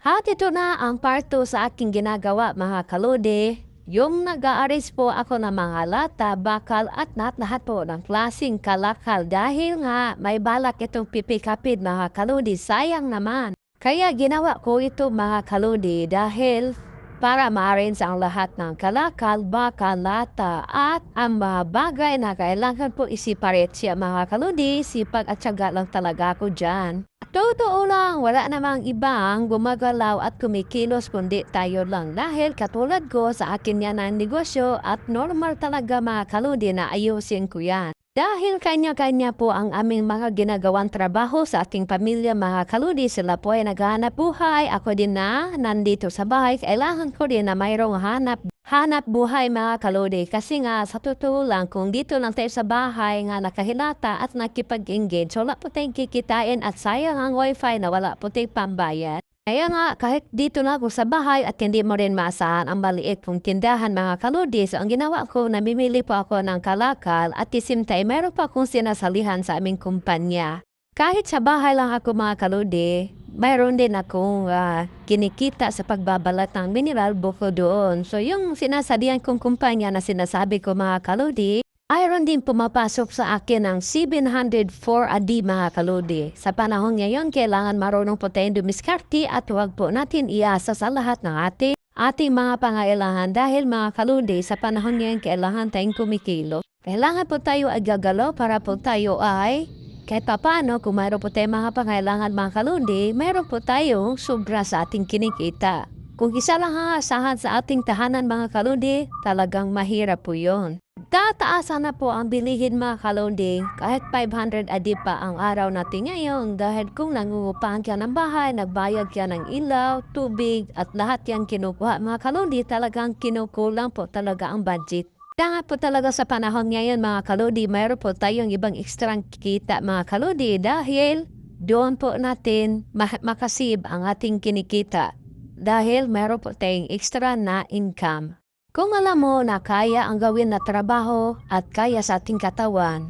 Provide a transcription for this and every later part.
At ito na ang parto sa aking ginagawa mga kalode. Yung nag-aaris po ako ng mga lata, bakal at lahat lahat po ng klaseng kalakal dahil nga may balak itong pipikapid mga kalode. Sayang naman. Kaya ginawa ko ito mga kalode dahil para ma-arrange ang lahat ng kalakal, bakal, lata at ang mga bagay na kailangan po isiparate siya mga kaludi. Sipag at syaga lang talaga ako dyan. Totoo lang, wala namang ibang gumagalaw at kumikilos kundi tayo lang dahil katulad ko sa akin yan ang negosyo at normal talaga mga kaludi na ayusin ko yan. Dahil kanya-kanya po ang aming mga ginagawang trabaho sa aking pamilya mga kaludi, sila po ay naghahanap buhay. Ako din na nandito sa bahay, kailangan ko din na mayroong hanap hanap buhay mga kaludi. Kasi nga sa totoo lang, kung dito lang tayo sa bahay nga nakahilata at nakipag-engage, wala po tayong kikitain at sayang ang wifi na wala po tayong pambayad. Kaya nga, kahit dito na ako sa bahay at hindi mo rin maasahan ang maliit kong tindahan mga kaludi. So, ang ginawa ko, namimili po ako ng kalakal at isimtay, meron pa akong sinasalihan sa aming kumpanya. Kahit sa bahay lang ako mga kaludi, mayroon din akong ah, kinikita sa pagbabalat ng mineral buko doon. So, yung sinasalihan kong kumpanya na sinasabi ko mga kaludi, Iron din pumapasok sa akin ng 704 AD mga kaludi. Sa panahon ngayon, kailangan marunong po tayong dumiskarte at huwag po natin iasa sa lahat ng ating ating mga pangailangan dahil mga kaludi sa panahon ngayon kailangan tayong kumikilo. Kailangan po tayo ay gagalaw para po tayo ay kahit pa paano kung mayroon po tayong mga pangailangan mga kaludi, mayroon po tayong sobra sa ating kinikita. Kung isa lang ang asahan sa ating tahanan mga kaludi, talagang mahirap po yon. Tataasan na po ang bilihin mga kalunding kahit 500 adi pa ang araw natin ngayon dahil kung nangungupahan ka ng bahay, nagbayad ka ng ilaw, tubig at lahat yan kinukuha mga kalundi talagang kinukulang po talaga ang budget. Kaya po talaga sa panahon ngayon mga kaludi, mayroon po tayong ibang ekstrang kita mga kaludi dahil doon po natin ma- makasib ang ating kinikita dahil mayroon po tayong extra na income. Kung alam mo na kaya ang gawin na trabaho at kaya sa ating katawan,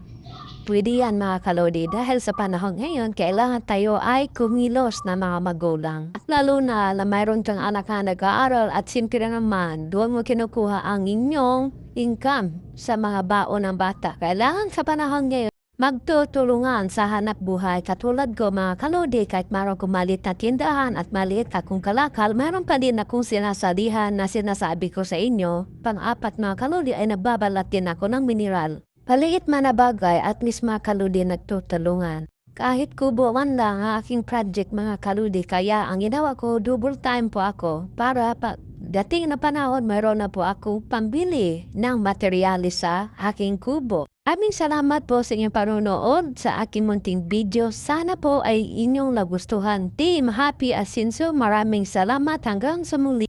pwede yan mga kalodi dahil sa panahon ngayon, kailangan tayo ay kumilos na mga magulang. At lalo na na mayroon kang anak na nag-aaral at siyempre naman, doon mo kinukuha ang inyong income sa mga baon ng bata. Kailangan sa panahon ngayon, magtutulungan sa hanap buhay katulad ko mga kalodi kahit meron kong maliit na tindahan at maliit akong kalakal, meron pa din akong sinasalihan na sinasabi ko sa inyo. Pang-apat mga kalodi ay nababalat din ako ng mineral. Paliit man na bagay at least mga kaludi nagtutulungan. Kahit kubuan lang ang aking project mga kaludi kaya ang ginawa ko double time po ako para pa na panahon mayroon na po ako pambili ng materialis sa aking kubo. Aming salamat po sa inyong panunood sa aking munting video. Sana po ay inyong nagustuhan. Team Happy Asinso, maraming salamat hanggang sa muli.